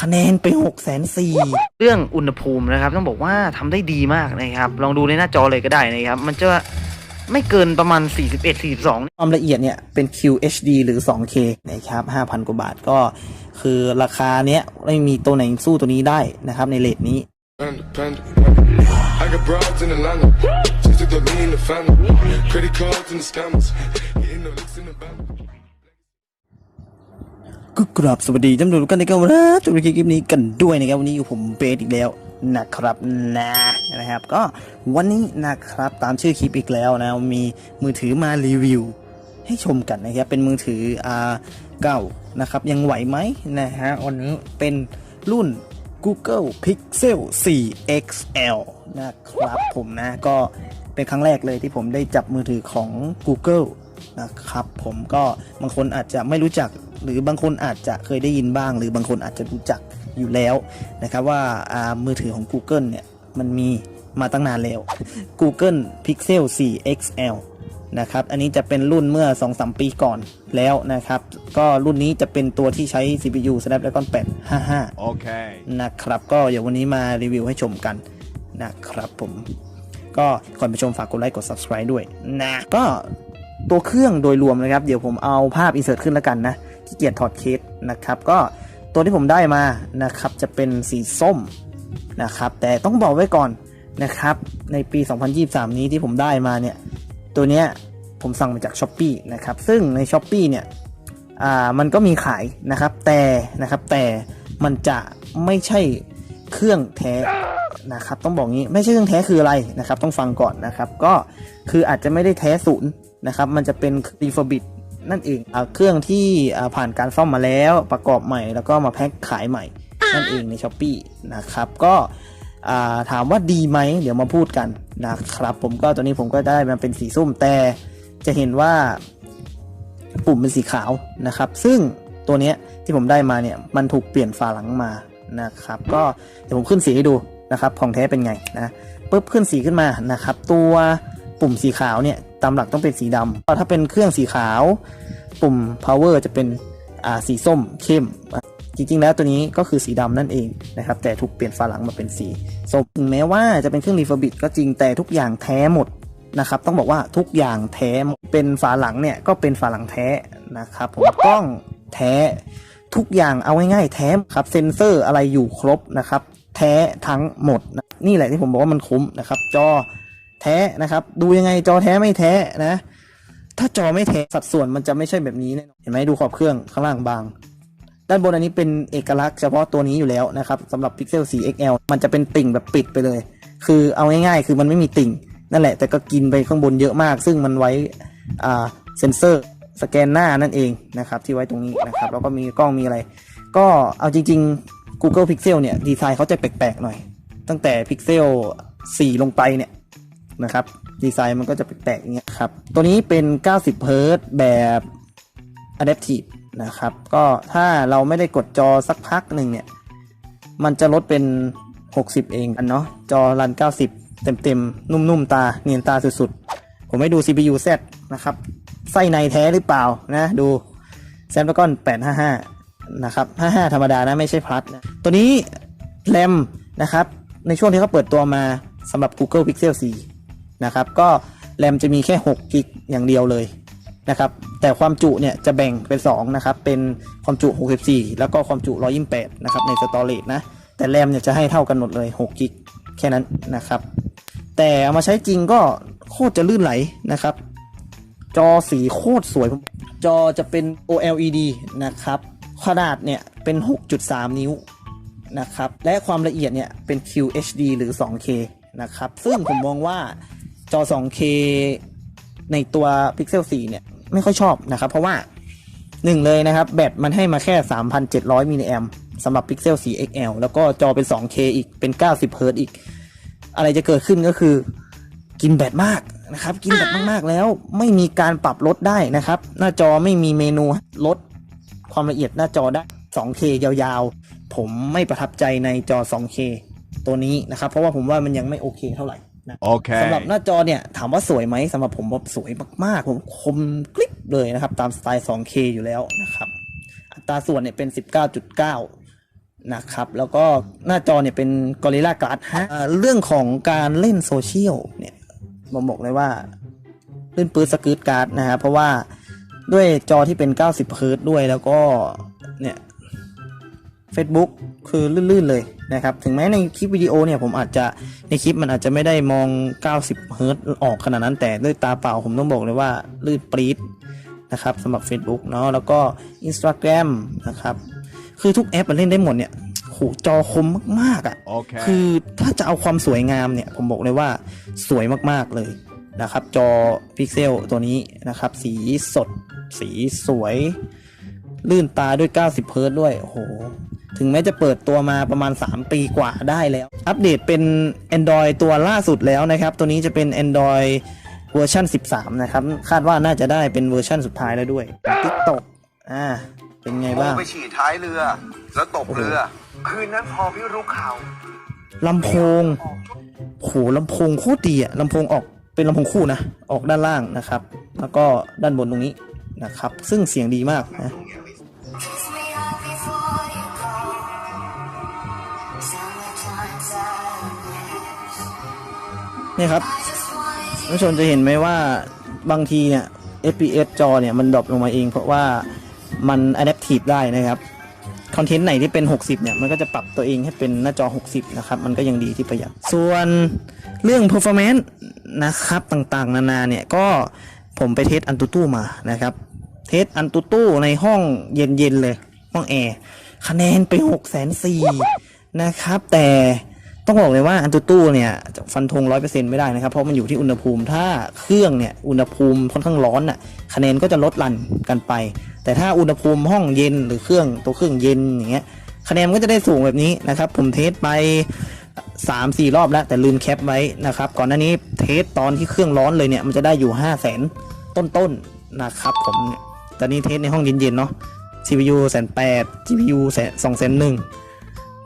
คะแนนไป6กแสนสี่เรื่องอุณหภูมินะครับ ต้องบอกว่าทำได้ดีมากนะครับ ลองดูในหน้าจอเลยก็ได้นะครับ มันจะไม่เกินประมาณ 41 42 ความละเอียดเนี่ยเป็น QHD หรือ 2K นะครับ 5,000 กว่าบาทก็ คือราคาเนี้ยไม่มีตัวไหนสู้ตัวนี้ได้นะครับในเลทนี้ Independent. I got broads in Atlanta. Just took the lean in the family. Credit cards and the scammers. Hitting the licks in the band. ก็กราบสวัสดีท่านผู้ชมกันนะครับนะจุดคลิปนี้กันด้วยนะครับวันนี้อยู่ผมเบสอีกแล้วนะครับนะนะครับ ก็วันนี้นะครับตามชื่อคลิปอีกแล้วนะมีมือถือมารีวิว ให้ชมกันนะครับเป็นมือถืออ่าเก่านะครับยังไหวไหมนะฮะวันนี้เป็นรุ่น Google Pixel 4 XL นะครับผมนะก็เป็นครั้งแรกเลยที่ผมได้จับมือถือของ Google นะครับ ผมก็บางคนอาจจะไม่รู้จัก หรือบางคนอาจจะเคยได้ยินบ้าง หรือบางคนอาจจะรู้จักอยู่แล้วนะครับว่าอ่ามือถือของ Google เนี่ยมันมีมาตั้งนานแล้ว Google Pixel 4 XL นะครับ อันนี้จะเป็นรุ่นเมื่อ 2-3 ปีก่อนแล้วนะครับ ก็รุ่นนี้จะเป็นตัวที่ใช้ CPU Snapdragon 855 Okay. นะครับ ก็เดี๋ยววันนี้มารีวิวให้ชมกันนะครับผม ก็ก่อนไปชมฝากกดไลค์กด subscribe ด้วยนะ ก็ ตัวเครื่องโดยรวมนะครับ เดี๋ยวผมเอาภาพอินเสิร์ตขึ้นแล้วกันนะขี้เกียจถอดเคสนะครับ ก็ตัวที่ผมได้มานะครับจะเป็นสีส้มนะครับ แต่ต้องบอกไว้ก่อนนะครับ ในปี 2023 นี้ที่ผมได้มาเนี่ย ตัวเนี้ยผมสั่งมาจาก s h อ p e e นะครับ ซึ่งใน s h อ p e e เนี่ยอ่ามันก็มีขายนะครับ แต่นะครับแต่มันจะไม่ใช่เครื่องแท้นะครับ ต้องบอกงี้ไม่ใช่เครื่องแท้คืออะไรนะครับ ต้องฟังก่อนนะครับ ก็คืออาจจะไม่ได้แท้ศูนย์ นะครับ มันจะเป็นรีฟอร์บิดนั่นเองอาเครื่องที่อ่าผ่านการซ่อมมาแล้วประกอบใหม่แล้วก็มาแพ็คขายใหม่ นั่นเองใน s h อ p e e นะครับ ก็อ่าถามว่าดีไหม เดี๋ยวมาพูดกันนะครับ ผมก็ตัวนี้ผมก็ได้มาเป็นสีส้มแต่จะเห็นว่าปุ่มเป็นสีขาวนะครับ ซึ่งตัวเนี้ยที่ผมได้มาเนี่ยมันถูกเปลี่ยนฝาหลังมานะครับ ก็เดี๋ยวผมขึ้นสีให้ดูนะครับของแท้เป็นไงนะปุ๊บขึ้นสีขึ้นมานะครับ ตัวปุ่มสีขาวเนี่ย ตามหลักต้องเป็นสีดำถ้าเป็นเครื่องสีขาว ปุ่ม power จะเป็นสีส้มเข้ม จริงๆ แล้วตัวนี้ก็คือสีดำนั่นเองนะครับ แต่ถูกเปลี่ยนฝาหลังมาเป็นสีส้มถึงแม้ว่าจะเป็นเครื่องรีเฟอร์บิก็จริงแต่ทุกอย่างแท้หมดนะครับต้องบอกว่าทุกอย่างแท้เป็นฝาหลังเนี่ยก็เป็นฝาหลังแท้นะครับผมกล้องแท้ทุกอย่างเอาง่ายๆแท้ครับเซ็นเซอร์อะไรอยู่ครบนะครับ แท้ทั้งหมด นี่แหละที่ผมบอกว่ามันคุ้มนะครับ จอ แท้นะครับ ดูยังไงจอแท้ไม่แท้นะ ถ้าจอไม่แท้สัดส่วนมันจะไม่ใช่แบบนี้เห็นไหมดูขอบเครื่องข้างล่างบาง ด้านบนอันนี้เป็นเอกลักษณ์เฉพาะตัวนี้อยู่แล้วนะครับสำหรับ Pixel 4 XL มันจะเป็นติ่งแบบปิดไปเลย คือเอาง่ายๆ คือมันไม่มีติ่ง นั่นแหละแต่ก็กินไปข้างบนเยอะมาก ซึ่งมันไว้อ่าเซนเซอร์สแกนหน้านั่นเองนะครับที่ไว้ตรงนี้นะครับแล้วก็มีกล้องมีอะไร ก็เอาจริง ๆ Google Pixel เนี่ยดีไซน์เขาจะแปลกๆหน่อย ตั้งแต่ Pixel 4 ลงไปเนี่ย นะครับ ดีไซน์มันก็จะแปลกๆอย่างเงี้ยครับ ตัวนี้เป็น 90เฮิร์ตแบบ Adaptive นะครับ ก็ถ้าเราไม่ได้กดจอสักพักหนึ่งเนี่ย มันจะลดเป็น 60 เองอันเนาะ จอรัน 90 เต็มๆ นุ่มๆ ตา เนียนตาสุดๆ ผมให้ดู CPU Z นะครับ ไส้ในแท้หรือเปล่านะ ดู Snapdragon 855 นะครับ 55 ธรรมดานะ ไม่ใช่พลัสนะตัวนี้แรมนะครับ ในช่วงที่เขาเปิดตัวมาสำหรับ Google Pixel 4 นะครับ ก็แรมจะมีแค่6กิกอย่างเดียวเลยนะครับ แต่ความจุเนี่ยจะแบ่งเป็น2นะครับ เป็นความจุ 64 แล้วก็ความจุ 128 นะครับในสตอเรจนะ แต่แรมเนี่ยจะให้เท่ากันหมดเลย6กิกแค่นั้นนะครับ แต่เอามาใช้จริงก็โคตรจะลื่นไหลนะครับ จอสีโคตรสวย จอจะเป็น OLED นะครับ ขนาดเนี่ยเป็น 6.3 นิ้วนะครับ และความละเอียดเนี่ยเป็น QHD หรือ 2K นะครับ ซึ่งผมมองว่า จอ 2K ในตัว Pixel 4 เนี่ย ไม่ค่อยชอบนะครับ เพราะว่าหนึ่งเลยนะครับ แบตมันให้มาแค่ 3,700มิลลิแอมสำหรับ Pixel 4 XL แล้วก็จอเป็น 2K อีกเป็น90เฮิรต์อีก อะไรจะเกิดขึ้นก็คือ กินแบตมากนะครับ กินแบตมาก ๆ แล้วไม่มีการปรับลดได้นะครับ หน้าจอไม่มีเมนูลดความละเอียดหน้าจอได้ 2K ยาวๆ ผมไม่ประทับใจในจอ 2K ตัวนี้นะครับ เพราะว่าผมว่ามันยังไม่โอเคเท่าไหร่ นะ Okay. สำหรับหน้าจอเนี่ยถามว่าสวยไหมสำหรับผมว่าสวยมากๆ ผมคมกริบเลยนะครับ ตามสไตล์ 2K อยู่แล้วนะครับ อัตราส่วนเนี่ยเป็น 19.9 นะครับ แล้วก็หน้าจอเนี่ยเป็น Gorilla Glass ฮะเอ่อเรื่องของการเล่นโซเชียลเนี่ยผมบอกเลยว่าลื่นปื้ดสกืดการ์ดนะฮะเพราะว่าด้วยจอที่เป็น 90เฮิรตซ์ด้วยแล้วก็เนี่ย Facebook คือลื่นๆเลย นะครับถึงแม้ในคลิปวิดีโอเนี่ยผมอาจจะในคลิปมันอาจจะไม่ได้มอง 90 เฮิรตซ์ออกขนาดนั้น แต่ด้วยตาเปล่าผมต้องบอกเลยว่าลื่นปรี๊ดนะครับสำหรับ Facebook เนาะแล้วก็ Instagram นะครับ คือทุกแอปมันเล่นได้หมดเนี่ยโหจอคมมากๆอะ่ะ Okay. คือถ้าจะเอาความสวยงามเนี่ย ผมบอกเลยว่าสวยมากๆเลยนะครับ จอพิกเซลตัวนี้นะครับ สีสด สีสวย ลื่นตาด้วย 90 เฮิรตซ์ด้วย โอ้โห ถึงแม้จะเปิดตัวมาประมาณ 3 ปีกว่าได้แล้ว อัปเดตเป็น Android ตัวล่าสุดแล้วนะครับ ตัวนี้จะเป็น Android เวอร์ชัน13 นะครับ คาดว่าน่าจะได้เป็นเวอร์ชันสุดท้ายแล้วด้วย TikTok อ่า เป็นไงบ้างไปฉี่ท้ายเรือ แล้วตกเรือ คืนนั้นพอพี่รู้ข่าวลำโพงโหลำโพงโคตรดีอะลำโพงออกเป็นลำโพงคู่นะ ออกด้านล่างนะครับ แล้วก็ด้านบนตรงนี้นะครับ ซึ่งเสียงดีมากนะ นี่ครับท่านผู้ชมจะเห็นไหมว่าบางทีเนี่ย FPS จอเนี่ยมันดรอปลงมาเอง เพราะว่ามัน adaptive ได้นะครับคอนเทนต์ไหนที่เป็น 60 เนี่ย มันก็จะปรับตัวเองให้เป็นหน้าจอ 60 นะครับ มันก็ยังดีที่ประหยัด ส่วนเรื่อง performance นะครับ ต่างๆ นานาเนี่ย ก็ผมไปเทสอันตูตู้มานะครับ เทสอันตูตู้ในห้องเย็น ๆ เลย ห้องแอร์ คะแนนไป6 4 0 0 0นะครับ แต่ ต้องบอกเลยว่าอันตูตู้เนี่ยฟันธงร้อยเปอร์เซ็นต์ไม่ได้นะครับ เพราะมันอยู่ที่อุณหภูมิ ถ้าเครื่องเนี่ยอุณหภูมิค่อนข้างร้อนน่ะคะแนนก็จะลดลันกันไป แต่ถ้าอุณหภูมิห้องเย็นหรือเครื่องตัวเครื่องเย็นอย่างเงี้ยคะแนนก็จะได้สูงแบบนี้นะครับ ผมเทสไปสามสี่รอบแล้ว แต่ลืมแคปไว้นะครับ ก่อนหน้านี้เทสตอนที่เครื่องร้อนเลยเนี่ยมันจะได้อยู่ห้าแสนต้นๆนะครับผมเนี่ยตอนนี้เทสในห้องเย็นๆเนาะ CPU แสนแปด GPU แสนสองแสนหนึ่ง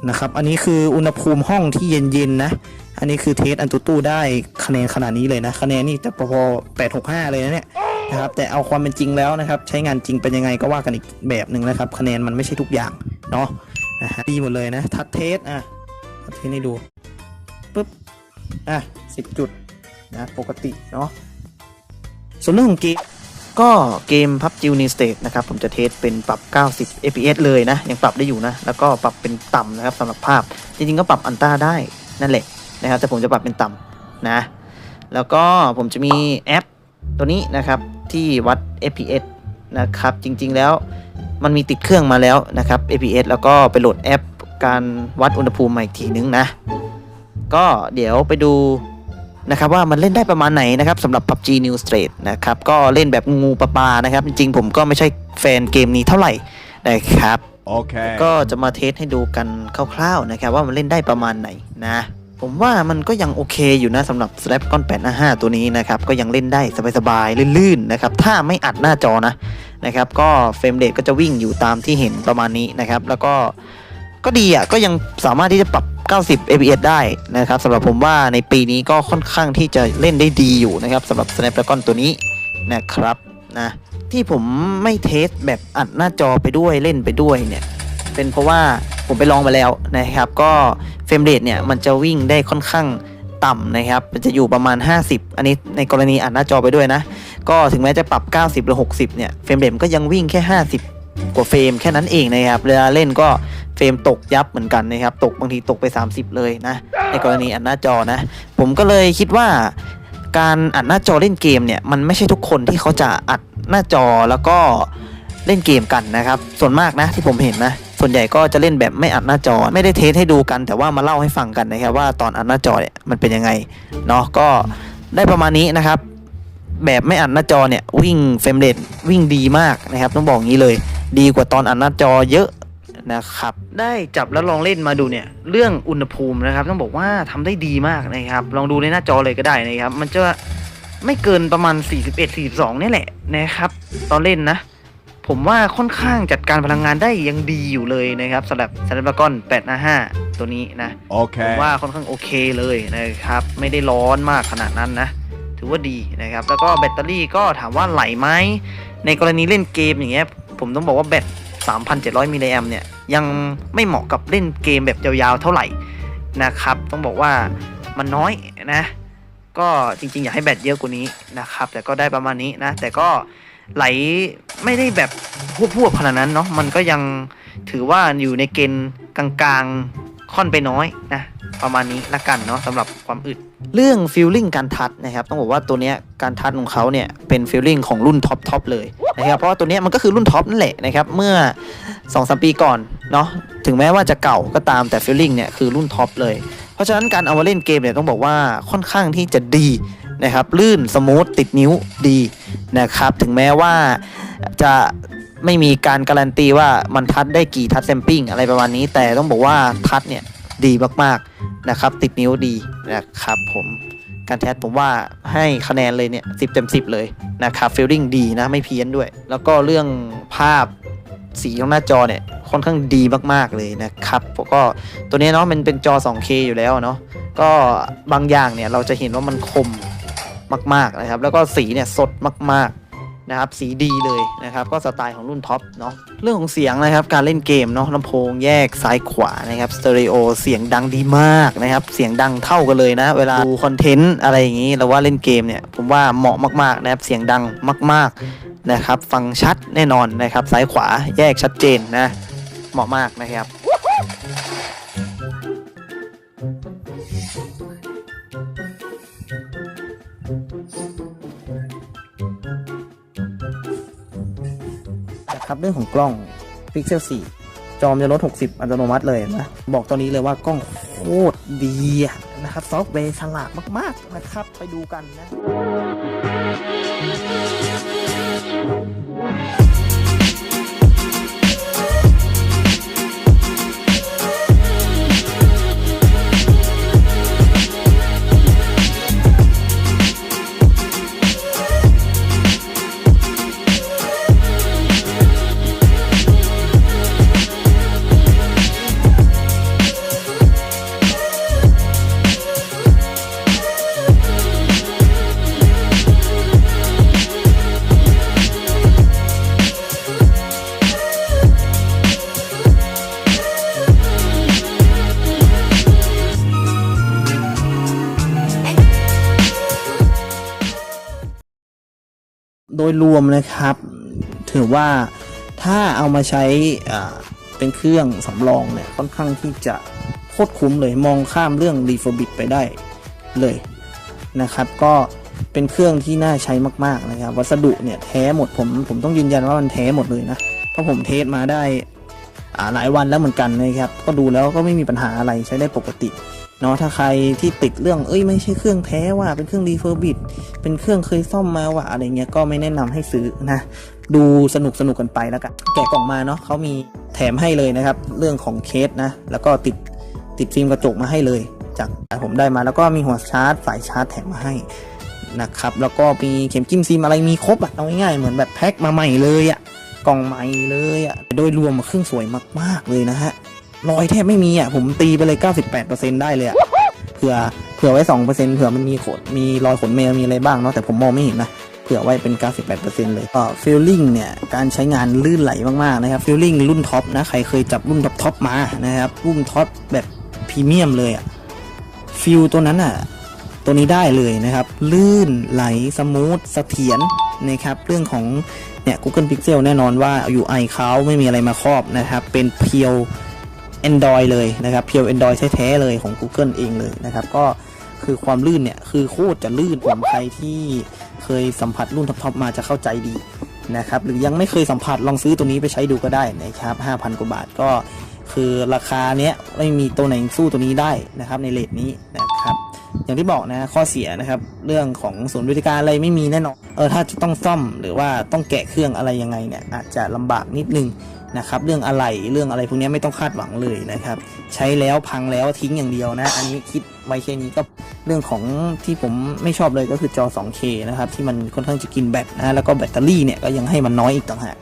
นะครับ อันนี้คืออุณหภูมิห้องที่เย็นๆนะ อันนี้คือเทสอันตูตู้ได้คะแนนขนาดนี้เลยนะคะแนนนี่จะพอๆแปดหกห้าเลยนะเนี่ยนะครับ แต่เอาความเป็นจริงแล้วนะครับ ใช้งานจริงเป็นยังไงก็ว่ากันอีกแบบหนึ่งนะครับ คะแนนมันไม่ใช่ทุกอย่างเนาะดีหมดเลยนะทัดเทสอะทัดเทสให้ดูปุ๊บอะสิบจุดนะปกติเนาะส่วนเรื่องของเกม ก็เกม PUBG New State นะครับผมจะเทสเป็นปรับ 90 fps เลยนะ ยังปรับได้อยู่นะ แล้วก็ปรับเป็นต่ำนะครับสำหรับภาพ จริงๆ ก็ปรับอันต้าได้นั่นแหละนะครับ แต่ผมจะปรับเป็นต่ำนะ แล้วก็ผมจะมีแอปตัวนี้นะครับ ที่วัด fps นะครับ จริงๆแล้วมันมีติดเครื่องมาแล้วนะครับ fps แล้วก็ไปโหลดแอป การวัดอุณหภูมิมาอีกทีนึงนะ ก็เดี๋ยวไปดู นะครับว่ามันเล่นได้ประมาณไหนนะครับสำหรับ PUBG New Straight นะครับก็เล่นแบบงูปลาปลานะครับ จริงๆ ผมก็ไม่ใช่แฟนเกมนี้เท่าไหร่นะครับ Okay. ก็จะมาเทสให้ดูกันคร่าวๆนะครับว่ามันเล่นได้ประมาณไหนนะ ผมว่ามันก็ยังโอเคอยู่นะสำหรับ Snapdragon 855 ตัวนี้นะครับ ก็ยังเล่นได้สบายๆลื่นๆนะครับถ้าไม่อัดหน้าจอนะนะครับก็เฟรมเรทก็จะวิ่งอยู่ตามที่เห็นประมาณนี้นะครับแล้วก็ ก็ดีอะก็ยังสามารถที่จะปรับ 90 fps ได้นะครับสำหรับผมว่าในปีนี้ก็ค่อนข้างที่จะเล่นได้ดีอยู่นะครับสำหรับ Snapdragon ตัวนี้นะครับนะที่ผมไม่เทสแบบอัดหน้าจอไปด้วยเล่นไปด้วยเนี่ยเป็นเพราะว่าผมไปลองมาแล้วนะครับ ก็เฟรมเรทเนี่ยมันจะวิ่งได้ค่อนข้างต่ำนะครับ มันจะอยู่ประมาณ 50 อันนี้ในกรณีอัดหน้าจอไปด้วยนะ ก็ถึงแม้จะปรับ 90 หรือ 60 เนี่ย เฟรมเรทก็ยังวิ่งแค่ 50 กว่าเฟรมแค่นั้นเองนะครับ เวลาเล่นก็ เฟรมตกยับเหมือนกันนะครับ ตกบางทีตกไป 30 เลยนะ ในกรณีอัดหน้าจอนะ ผมก็เลยคิดว่าการอัดหน้าจอเล่นเกมเนี่ย มันไม่ใช่ทุกคนที่เขาจะอัดหน้าจอแล้วก็เล่นเกมกันนะครับ ส่วนมากนะที่ผมเห็นนะ ส่วนใหญ่ก็จะเล่นแบบไม่อัดหน้าจอ ไม่ได้เทสให้ดูกัน แต่ว่ามาเล่าให้ฟังกันนะครับว่าตอนอัดหน้าจอเนี่ยมันเป็นยังไงเนาะก็ได้ประมาณนี้นะครับ แบบไม่อัดหน้าจอเนี่ยวิ่งเฟรมเรทวิ่งดีมากนะครับต้องบอกงี้เลย ดีกว่าตอนอัดหน้าจอเยอะ นะครับ ได้จับแล้วลองเล่นมาดูเนี่ย เรื่องอุณหภูมินะครับ ต้องบอกว่าทำได้ดีมากนะครับ ลองดูในหน้าจอเลยก็ได้นะครับ มันจะไม่เกินประมาณ 41 42นี่แหละนะครับ ตอนเล่นนะ ผมว่าค่อนข้างจัดการพลังงานได้ยังดีอยู่เลยนะครับสำหรับ Snapdragon 855ตัวนี้นะผม Okay. ว่าค่อนข้างโอเคเลยนะครับ ไม่ได้ร้อนมากขนาดนั้นนะ ถือว่าดีนะครับ แล้วก็แบตเตอรี่ก็ถามว่าไหลไหมในกรณีเล่นเกมอย่างเงี้ยผมต้องบอกว่าแบต 3,700มิลลิแอมเนี่ยยังไม่เหมาะกับเล่นเกมแบบยาวๆเท่าไหร่นะครับ ต้องบอกว่ามันน้อยนะ ก็จริงๆ อยากให้แบตเยอะกว่านี้นะครับ แต่ก็ได้ประมาณนี้นะ แต่ก็ไหลไม่ได้แบบพวบๆขนาดนั้นเนาะมันก็ยังถือว่าอยู่ในเกณฑ์กลางๆ ค่อนไปน้อยนะประมาณนี้ละกันเนาะสำหรับความอึด เรื่องฟีลลิ่งการทัดนะครับต้องบอกว่าตัวเนี้ยการทัดของเขาเนี่ยเป็นฟีลลิ่งของรุ่นท็อปทอปเลยนะครับเพราะว่าตัวเนี้ยมันก็คือรุ่นท็อปนั่นแหละนะครับเมื่อ2อสปีก่อนเนาะถึงแม้ว่าจะเก่าก็ตามแต่ฟีลลิ่งเนี่ยคือรุ่นท็อปเลย เพราะฉะนั้นการเอามาเล่นเกมเนี่ยต้องบอกว่าค่อนข้างที่จะดีนะครับลื่นสมูทติดนิ้วดีนะครับถึงแม้ว่าจะ ไม่มีการการันตีว่ามันทัดได้กี่ทัดแซมปิ้งอะไรประมาณนี้ แต่ต้องบอกว่าทัดเนี่ยดีมากๆนะครับ ติดนิ้วดีนะครับผมการแทสผมว่าให้คะแนนเลยเนี่ยสิบเต็มสิบเลยนะครับฟีลลิ่งดีนะไม่เพี้ยนด้วย แล้วก็เรื่องภาพสีของหน้าจอเนี่ยค่อนข้างดีมากๆเลยนะครับก็ตัวนี้เนาะมันเป็นจอ 2K อยู่แล้วเนาะก็บางอย่างเนี่ยเราจะเห็นว่ามันคมมากๆนะครับ แล้วก็สีเนี่ยสดมากๆ นะครับสีดีเลยนะครับก็สไตล์ของรุ่นท็อปเนาะเรื่องของเสียงนะครับการเล่นเกมเนาะลำโพงแยกซ้ายขวานะครับสเตอริโอเสียงดังดีมากนะครับเสียงดังเท่ากันเลยนะ เวลาดูคอนเทนต์อะไรอย่างนี้หรือว่าเล่นเกมเนี่ยผมว่าเหมาะมากๆนะครับเสียงดังมากๆนะครับฟังชัดแน่นอนนะครับซ้ายขวาแยกชัดเจนนะเหมาะมากนะครับ นะครับเรื่องของกล้อง Pixel 4 จอมจะลด 60 อัตโนมัติเลยนะ บอกตอนนี้เลยว่ากล้องโคตรดีนะครับซอฟต์แวร์ฉลาดมาก ๆ นะครับ ไปดูกันนะ ดยรวมนะครับ ถือว่าถ้าเอามาใช้เป็นเครื่องสำรองเนี่ยค่อนข้างที่จะโคตรคุ้มเลยมองข้ามเรื่องรี f ฟ r b i t ไปได้เลยนะครับ ก็เป็นเครื่องที่น่าใช้มาก ๆ นะครับ วัสดุเนี่ยแท้หมดผมผมต้องยืนยันว่ามันแท้หมดเลยนะ เพราะผมเทสมาได้ หลายวันแล้วเหมือนกันนะครับ ก็ดูแล้วก็ไม่มีปัญหาอะไรใช้ได้ปกติเนาะถ้าใครที่ติดเรื่องเอ้ยไม่ใช่เครื่องแท้ว่าเป็นเครื่องรีเฟอร์บิดเป็นเครื่องเคยซ่อมมาว่าอะไรเงี้ยก็ไม่แนะนำให้ซื้อนะ ดูสนุกสนุกกันไปแล้วกันแกะกล่องมาเนาะเขามีแถมให้เลยนะครับ เรื่องของเคสนะ แล้วก็ติดติดฟิล์มกระจกมาให้เลย จากผมได้มาแล้วก็มีหัวชาร์จสายชาร์จแถมมาให้นะครับแล้วก็มีเข็มจิ้มซิมอะไรมีครบอะเอาง่ายๆเหมือนแบบแพ็คมาใหม่เลยอะ กล่องใหม่เลยอะโดยรวมเครื่องสวยมาก ๆ เลยนะฮะรอยแทบไม่มีอะผมตีไปเลย 98%ได้เลยอะเผื่อเผื่อไว้2%เผื่อมันมีขนมีรอยขนแมวมีอะไรบ้างเนาะแต่ผมมองไม่เห็นนะเผื่อไว้เป็น 98%เลยก็ฟีลลิ่งเนี่ย การใช้งานลื่นไหลมาก ๆ นะครับฟีลลิ่งรุ่นท็อปนะ ใครเคยจับรุ่นท็อปท็อปมานะครับ รุ่นท็อปแบบพรีเมียมเลยอะฟิลตัวนั้นอะตัวนี้ได้เลยนะครับ ลื่นไหลสมูทเสถียรนะครับ เรื่องของ เนี่ย Google Pixel แน่นอนว่า UI เขาไม่มีอะไรมาครอบนะครับ เป็นเพียว Android เลยนะครับเพียว Android แท้ๆเลยของ Google เองเลยนะครับ ก็คือความลื่นเนี่ย คือโคตรจะลื่นผมใครที่เคยสัมผัสรุ่นท็อปๆมาจะเข้าใจดีนะครับ หรือยังไม่เคยสัมผัสลองซื้อตัวนี้ไปใช้ดูก็ได้นะครับ5,000 กว่าบาทก็คือราคาเนี้ยไม่มีตัวไหนสู้ตัวนี้ได้นะครับในเลทนี้นะครับ อย่างที่บอกนะข้อเสียนะครับ เรื่องของศูนย์บริการอะไรไม่มีแน่นอนเออถ้าจะต้องซ่อมหรือว่าต้องแกะเครื่องอะไรยังไงเนี่ยอาจจะลำบากนิดนึงนะครับ เรื่องอะไรเรื่องอะไรพวกนี้ไม่ต้องคาดหวังเลยนะครับ ใช้แล้วพังแล้วทิ้งอย่างเดียวนะ อันนี้คิดไว้แค่นี้ก็เรื่องของที่ผมไม่ชอบเลยก็คือจอ 2K นะครับ ที่มันค่อนข้างจะกินแบตนะแล้วก็แบตเตอรี่เนี่ยก็ยังให้มันน้อยอีกต่างหาก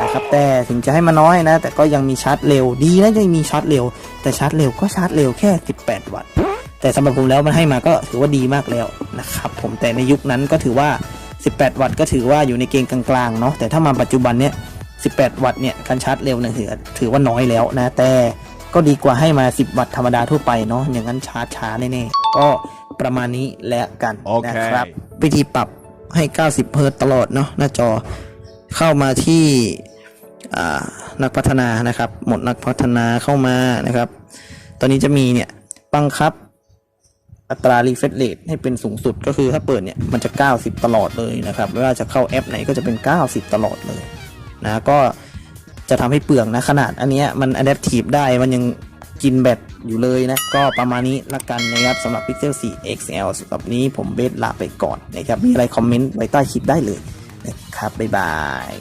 นะครับแต่ถึงจะให้มันน้อยนะ แต่ก็ยังมีชาร์จเร็วดีนะยังมีชาร์จเร็ว แต่ชาร์จเร็วก็ชาร์จเร็วแค่ 18 วัตต์ แต่สำหรับผมแล้วมันให้มาก็ถือว่าดีมากแล้วนะครับผมแต่ในยุคนั้นก็ถือว่า 18 วัตต์ก็ถือว่าอยู่ในเกณฑ์กลางๆเนาะแต่ถ้ามาปัจจุบันเนี้ย18 วัตต์เนี่ยการชาร์จเร็วเนี่ยถือถือว่าน้อยแล้วนะ แต่ก็ดีกว่าให้มา 10 วัตต์ธรรมดาทั่วไปเนาะอย่างนั้นชาร์จช้าแน่ๆก็ประมาณนี้แล้วกันโอเคนะครับวิธีปรับให้ 90 เฮิร์ตซ์ตลอดเนาะหน้าจอเข้ามาที่อ่านักพัฒนานะครับ หมดนักพัฒนาเข้ามานะครับ ตอนนี้จะมีเนี่ยบังคับ อัตรา refresh rate ให้เป็นสูงสุดก็คือถ้าเปิดเนี่ยมันจะ 90 ตลอดเลยนะครับไม่ว่าจะเข้าแอปไหนก็จะเป็น 90 ตลอดเลยนะก็จะทำให้เปลืองนะขนาดอันเนี้ยมัน adaptive ได้มันยังกินแบตอยู่เลยนะ ก็ประมาณนี้ละกันนะครับสำหรับ Pixel 4 XL สำหรับนี้ผมเบสลาไปก่อนนะครับ มีอะไรคอมเมนต์ไว้ใต้คลิปได้เลยนะครับ บ๊ายบาย